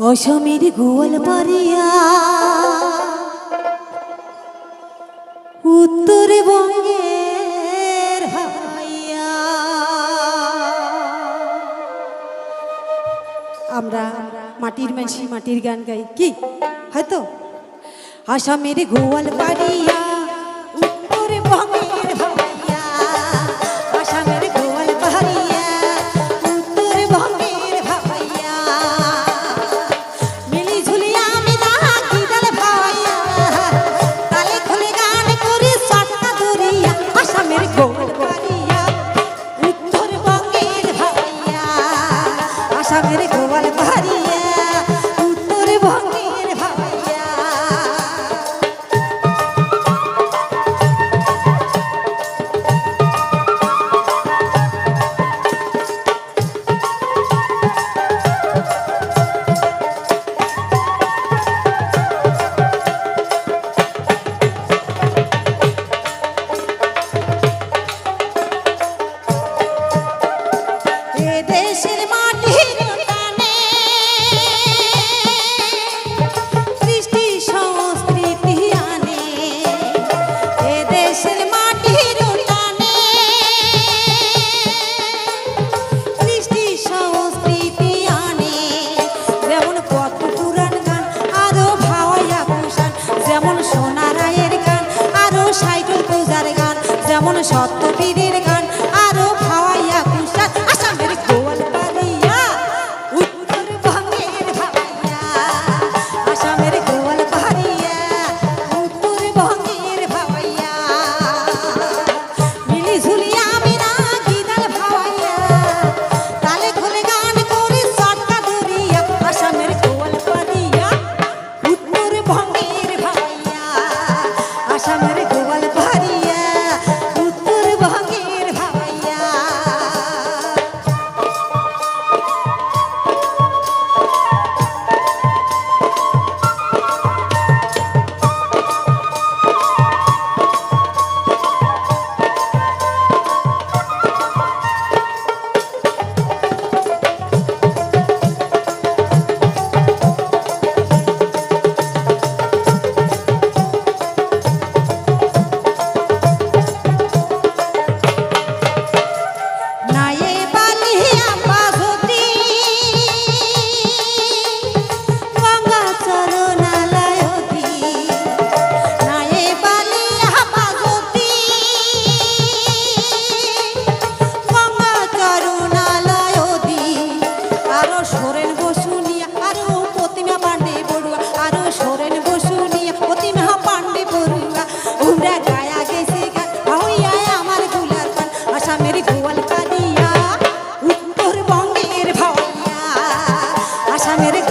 অসমের গোয়াল পারিয়া উত্তরবঙ্গের হাইয়া। আমরা মাটির মানসি, মাটির গান গাই। কি? হয়তো? আসামের গোয়াল পারিয়া मेरे गोवाल भारी এমন সত্য পীরের গান নামের